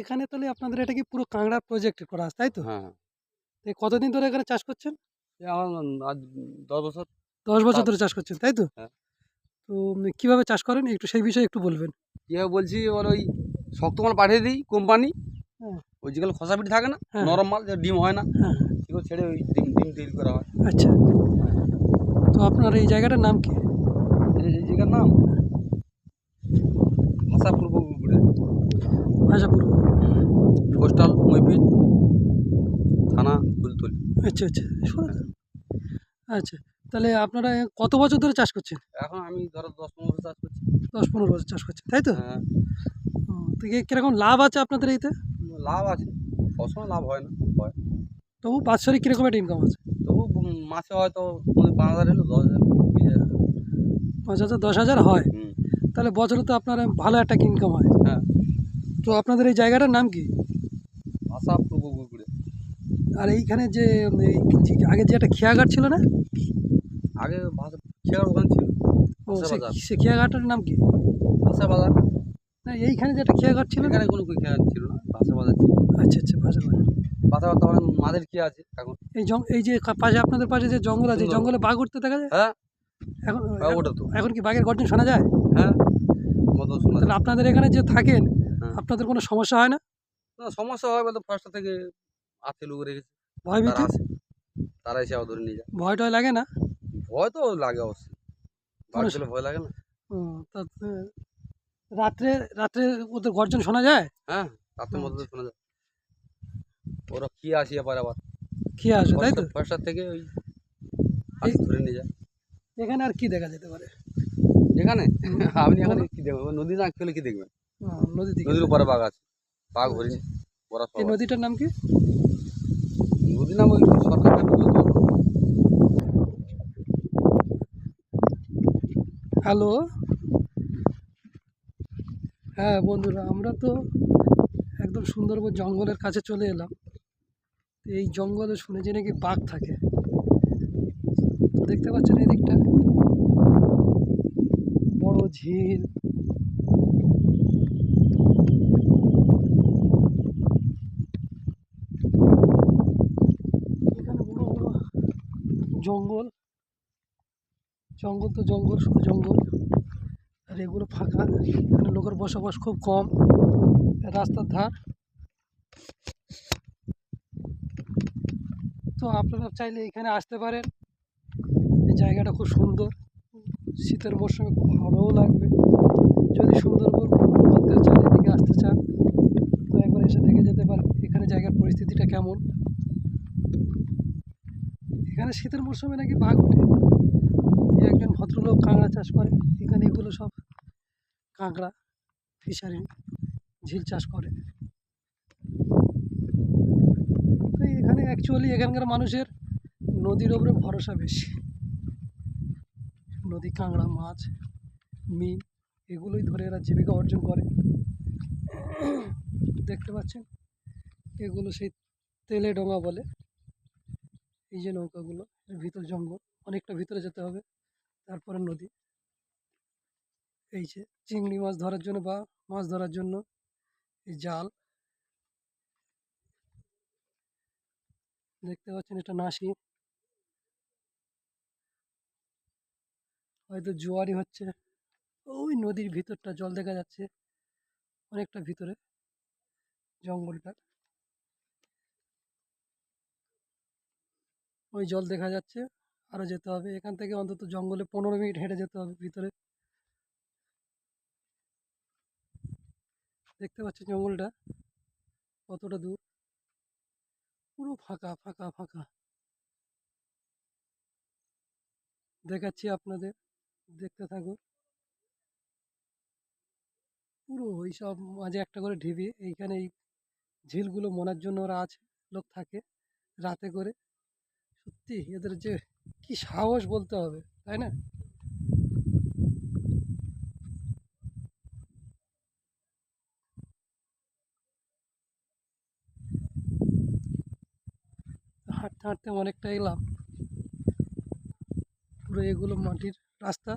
এখানে তাহলে আপনাদের এটা কি পুরো কাঁকড়া প্রজেক্ট করা আছে তাই তো? হ্যাঁ তো কতদিন ধরে এখানে চাষ করছেন? আমার আজ দশ বছর দশ বছর ধরে চাষ করছেন তাই তো? হ্যাঁ। তো কীভাবে চাষ করেন? একটু সেই বিষয়ে একটু বলবেন। কীভাবে বলছি ওর ওই শক্ত মাল পাঠিয়ে দিই কোম্পানি হ্যাঁ। ওই যেগুলো খসা পিঠে থাকে না হ্যাঁ। নরম মাল যে ডিম হয় না হ্যাঁ। সেগুলো ছেড়ে ওই ডিম ডিম তৈরি করা হয়। আচ্ছা। তো আপনার এই জায়গাটার নাম কি? এই এই জায়গার নাম? ভাষা পূর্ব ফুলতলি আচ্ছা আচ্ছা শোনা আচ্ছা তাহলে আপনারা কত বছর ধরে চাষ করছেন? এখন আমি ধরো দশ পনেরো বছর চাষ করছি। দশ পনেরো বছর চাষ করছেন তাই তো? হ্যাঁ। তো কীরকম লাভ আছে আপনাদের এইতে? লাভ আছে সবসময় লাভ হয় না হয়। তবু বাৎসরিক কীরকম একটা ইনকাম আছে? তবু মাসে হয়তো মানে পাঁচ হাজার এলো দশ হাজার পাঁচ হাজার দশ হাজার হয়। তাহলে বছরে তো আপনার ভালো একটা ইনকাম হয়। হ্যাঁ। তো আপনাদের এই জায়গাটার নাম কি? ভাষা পূর্ব আর এইখানে যে আগে যে একটা খেয়াঘাট ছিল না? আগে ভাষা ওখানে ছিল। ও ভাষা সে খেয়াঘাটের নাম কি? ভাষা বাজার না এইখানে যে একটা খেয়াঘাট ছিল এখানে কোনো খেয়ার ছিল না ভাষা বাজার ছিল। আচ্ছা আচ্ছা বাজার বাজার ভাষা বাজার তখন মাদের কি আছে এখন? এই জং এই যে পাশে আপনাদের পাশে যে জঙ্গল আছে জঙ্গলে। বাঘ উঠতে দেখা যায়? হ্যাঁ। এখন তো। এখন কি বাঘের গর্জন শোনা যায়? হ্যাঁ। মতো শোনা তাহলে আপনাদের এখানে যে থাকেন হ্যাঁ। আপনাদের কোনো সমস্যা হয় না? না, সমস্যা হয় বলতে ফার্স্ট থেকে আছে লোক রেখেছে। ভয় ভীতি? আসে তারা এসে আবার ধরে নিয়ে যায়। ভয় টয় লাগে না? ভয় তো লাগে অবশ্যই। বাড়ি গেলে ভয় লাগে না। রাত্রে রাত্রে ওদের গর্জন শোনা যায়? হ্যাঁ রাতের মধ্যে তো শোনা যায়। ওরা কি আসিয়া পারে আবার? খেয়ে আসে তাই তো? ফার্স্টার থেকে ওই আসে ধরে নিয়ে যায়। এখানে আর কি দেখা যেতে পারে? এখানে? আপনি এখানে কি দেখবেন নদী না খেলে কি দেখবেন? নদী নদীর উপরে বাঘ আছে। বাঘ হরিণ এই নদীটার নাম কি? নদী নাম ওই সরকার না। হ্যালো হ্যাঁ বন্ধুরা, আমরা তো একদম সুন্দরবন জঙ্গলের কাছে চলে এলাম। এই জঙ্গলে শুনেছি নাকি বাঘ থাকে। দেখতে পাচ্ছেন এই দিকটা বড় ঝিল এখানে বড় বড় জঙ্গল। জঙ্গল তো জঙ্গল, শুধু জঙ্গল। আর এগুলো ফাঁকা। এখানে লোকের বসবাস খুব কম। রাস্তার ধার। তো আপনারা চাইলে এখানে আসতে পারেন। এই জায়গাটা খুব সুন্দর। শীতের মরশুমে খুব ভালোও লাগবে। যদি সুন্দরবন ভ্রমণ চান, এদিকে আসতে চান, তো একবার এসে দেখে যেতে পারেন। এখানে জায়গার পরিস্থিতিটা কেমন? এখানে শীতের মরশুমে নাকি বাঘ এই একজন ভদ্রলোক কাঁকড়া চাষ করে। এখানে এগুলো সব কাঁকড়া, ফিশারি, ঝিল চাষ করে। এখানে অ্যাকচুয়ালি এখানকার মানুষের নদীর ওপরে ভরসা বেশি। নদী, কাঁকড়া, মাছ, মিন, এগুলোই ধরে এরা জীবিকা অর্জন করে। দেখতে পাচ্ছেন? এগুলো সেই তেলে ডোঙা বলে। এই যে নৌকাগুলো ভিতর জঙ্গল, অনেকটা ভিতরে যেতে হবে, তারপরে নদী। এই যে চিংড়ি মাছ ধরার জন্য বা মাছ ধরার জন্য এই জাল। দেখতে পাচ্ছেন এটা নাসি। হয়তো জোয়ারি হচ্ছে। ওই নদীর ভিতরটা জল দেখা যাচ্ছে, অনেকটা ভিতরে জঙ্গলটা। ওই জল দেখা যাচ্ছে আরও যেতে হবে। এখান থেকে অন্তত জঙ্গলে পনেরো মিনিট হেঁটে যেতে হবে ভিতরে। দেখতে পাচ্ছি জঙ্গলটা কতটা দূর। পুরো ফাঁকা ফাঁকা ফাঁকা। দেখাচ্ছি আপনাদের, দেখতে থাকুন। পুরো ওইসব মাঝে একটা করে ঢিবি এইখানে এই ঝিলগুলো মনার জন্য ওরা আছে, লোক থাকে রাতে করে। সত্যি? এদের যে কি সাহস বলতে হবে, তাই না? হাঁটতে হাঁটতে অনেকটা এলাম। পুরো এগুলো মাটির রাস্তা।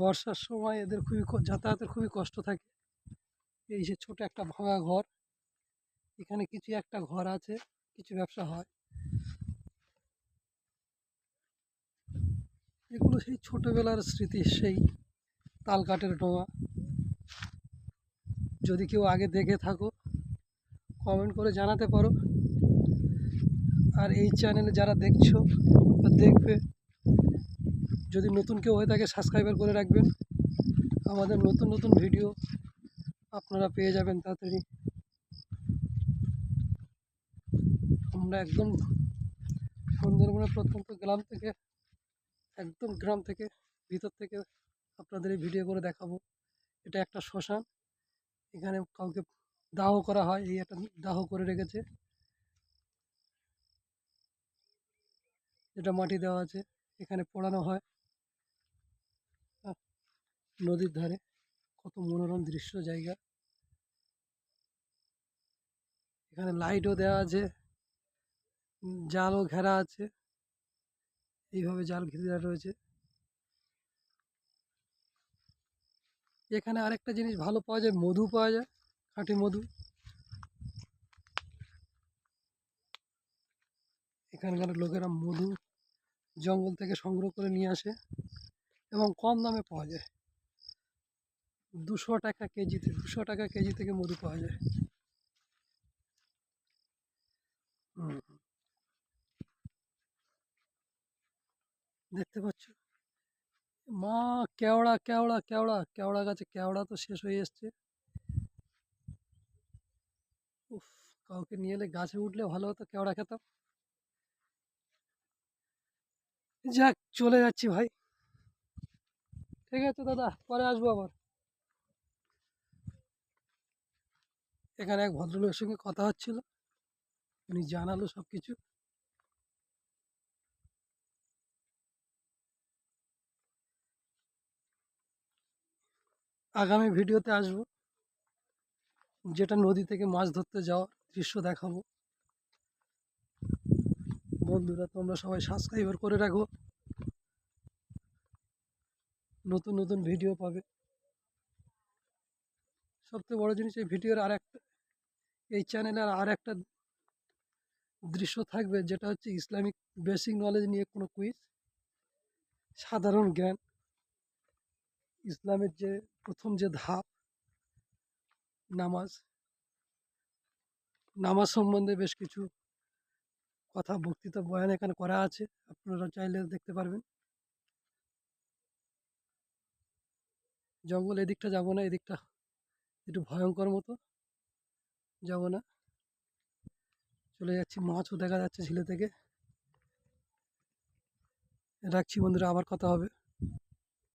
বর্ষার সময় এদের খুবই যাতায়াতের খুবই কষ্ট থাকে। এই যে ছোট একটা ভাঙা ঘর, এখানে কিছু একটা ঘর আছে, কিছু ব্যবসা হয়। এগুলো সেই ছোটবেলার স্মৃতি, সেই তাল কাঠের ডোঙা। যদি কেউ আগে দেখে থাকো কমেন্ট করে জানাতে পারো। আর এই চ্যানেলে যারা দেখছ দেখবে যদি নতুন কেউ হয়ে থাকে সাবস্ক্রাইবার করে রাখবেন। আমাদের নতুন নতুন ভিডিও আপনারা পেয়ে যাবেন তাড়াতাড়ি। আমরা একদম সুন্দরবনের প্রত্যন্ত গ্রাম থেকে, একদম গ্রাম থেকে, ভিতর থেকে আপনাদের এই ভিডিও করে দেখাবো। এটা একটা শ্মশান। এখানে কাউকে দাহ করা হয়, এই একটা দাহ করে রেখেছে। যেটা মাটি দেওয়া আছে, এখানে পোড়ানো হয়। নদীর ধারে। কত মনোরম দৃশ্য জায়গা। এখানে লাইটও দেওয়া আছে। জালও ঘেরা আছে। এইভাবে জাল ঘিরে রয়েছে। এখানে আরেকটা জিনিস ভালো পাওয়া যায়, মধু পাওয়া যায়, খাঁটি মধু। এখানকার লোকেরা মধু জঙ্গল থেকে সংগ্রহ করে নিয়ে আসে এবং কম দামে পাওয়া যায়। দুশো টাকা কেজিতে দুশো টাকা কেজি থেকে মধু পাওয়া যায়। দেখতে পাচ্ছ? মা, কেওড়া কেওড়া কেওড়া কেওড়া গাছে কেওড়া তো শেষ হয়ে এসছে। উফ, কাউকে নিয়ে এলে গাছে উঠলে ভালো হতো, কেওড়া খেতাম। যাক, চলে যাচ্ছি ভাই। ঠিক আছে দাদা, পরে আসব আবার। এখানে এক ভদ্রলোকের সঙ্গে কথা হচ্ছিল। উনি জানালো সব কিছু আগামী ভিডিওতে আসব। যেটা নদী থেকে মাছ ধরতে যাওয়ার দৃশ্য দেখাবো। বন্ধুরা, তোমরা সবাই সাবস্ক্রাইবার করে রাখো। নতুন নতুন ভিডিও পাবে। সবথেকে বড় জিনিস এই ভিডিওর আর একটা এই চ্যানেলের আর একটা দৃশ্য থাকবে, যেটা হচ্ছে ইসলামিক বেসিক নলেজ নিয়ে কোনো কুইজ। সাধারণ জ্ঞান। ইসলামের যে প্রথম যে ধাপ, নামাজ। নামাজ সম্বন্ধে বেশ কিছু কথা বক্তৃতা বয়ান এখানে করা আছে, আপনারা চাইলে দেখতে পারবেন। জঙ্গল এদিকটা যাব না, এদিকটা একটু ভয়ঙ্কর মতো। যাব না। চলে যাচ্ছি মাছও দেখা যাচ্ছে ঝিলে থেকে। রাখছি বন্ধুরা আবার কথা হবে।